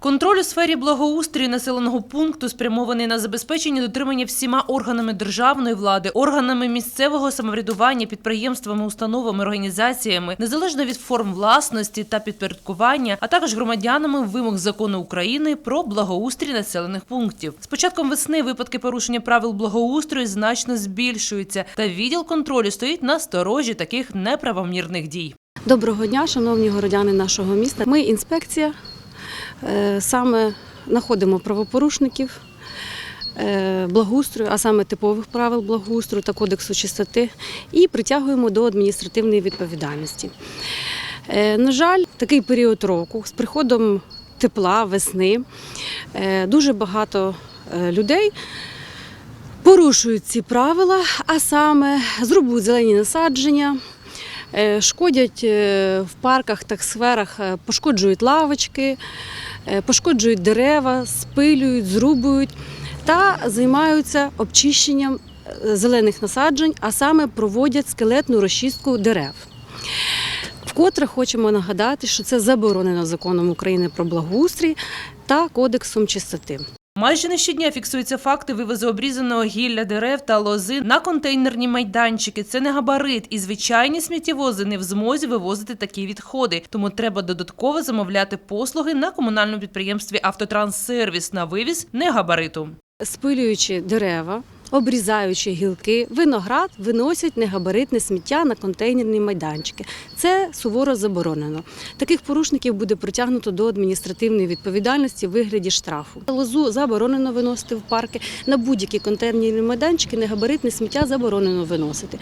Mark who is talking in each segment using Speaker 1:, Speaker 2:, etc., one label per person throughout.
Speaker 1: Контроль у сфері благоустрою населеного пункту спрямований на забезпечення дотримання всіма органами державної влади, органами місцевого самоврядування, підприємствами, установами, організаціями, незалежно від форм власності та підпорядкування, а також громадянами вимог закону України про благоустрій населених пунктів. З початком весни випадки порушення правил благоустрою значно збільшуються, та відділ контролю стоїть на сторожі таких неправомірних дій.
Speaker 2: Доброго дня, шановні городяни нашого міста. Ми інспекція саме знаходимо правопорушників е, благоустрою, а саме типових правил благоустрою та кодексу чистоти, і притягуємо до адміністративної відповідальності. Е, На жаль, такий період року з приходом тепла, весни е, дуже багато е, людей. Порушують ці правила, а саме зрубують зелені насадження, Е, Шкодять е, в парках та сферах, е, пошкоджують лавочки, е, пошкоджують дерева, спилюють, зрубують та займаються обчищенням е, зелених насаджень, а саме проводять скелетну розчистку дерев. Вкотре хочемо нагадати, що це заборонено законом України про благоустрій та кодексом чистоти.
Speaker 1: Майже не щодня фіксуються факти вивозу обрізаного гілля дерев та лози на контейнерні майданчики. Це не габарит, і звичайні сміттєвози не в змозі вивозити такі відходи. Тому треба додатково замовляти послуги на комунальному підприємстві Автотранссервіс на вивіз негабариту.
Speaker 2: спилюючи дерева, обрізаючи гілки, виноград виносять негабаритне сміття на контейнерні майданчики. Це суворо заборонено. Таких порушників буде притягнуто до адміністративної відповідальності в вигляді штрафу. Лозу заборонено виносити в парки. На будь-які контейнерні майданчики негабаритне сміття заборонено виносити.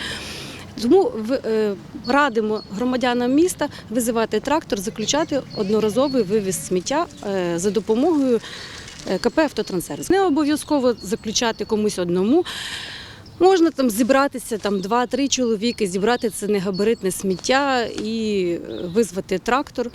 Speaker 2: Тому е, радимо громадянам міста визивати трактор, заключати одноразовий вивіз сміття е, за допомогою КП «Автотрансервіс». Не обов'язково заключати комусь одному. Можна там зібратися там два-три чоловіки, зібрати це негабаритне сміття і е, визвати трактор.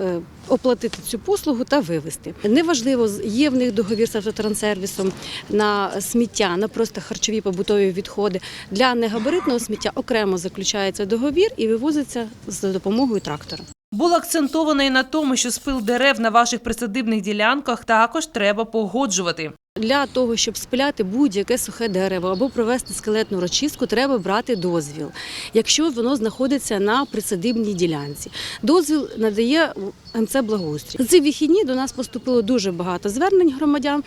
Speaker 2: е, Оплатити цю послугу та вивезти. Неважливо, є в них договір з автотрансервісом на сміття, на просто харчові побутові відходи. Для негабаритного сміття окремо заключається договір і вивозиться за допомогою трактора.
Speaker 1: Було акцентовано і на тому, що спил дерев на ваших присадибних ділянках також треба погоджувати.
Speaker 2: Для того, щоб спиляти будь-яке сухе дерево або провести скелетну розчистку, треба брати дозвіл, якщо воно знаходиться на присадибній ділянці. Дозвіл надає МЦ Благоустрій. Ці вихідні до нас поступило дуже багато звернень громадян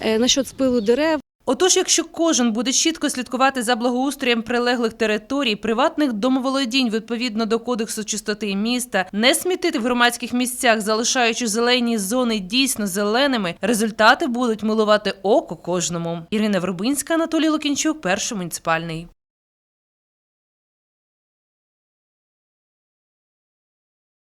Speaker 2: е, насчет спилу дерев.
Speaker 1: Отож, якщо кожен буде чітко слідкувати за благоустроєм прилеглих територій, приватних домоволодінь відповідно до кодексу чистоти міста, не смітити в громадських місцях, залишаючи зелені зони дійсно зеленими, результати будуть милувати око кожному. Ірина Вербинська, Анатолій Лукінчук, перший муніципальний.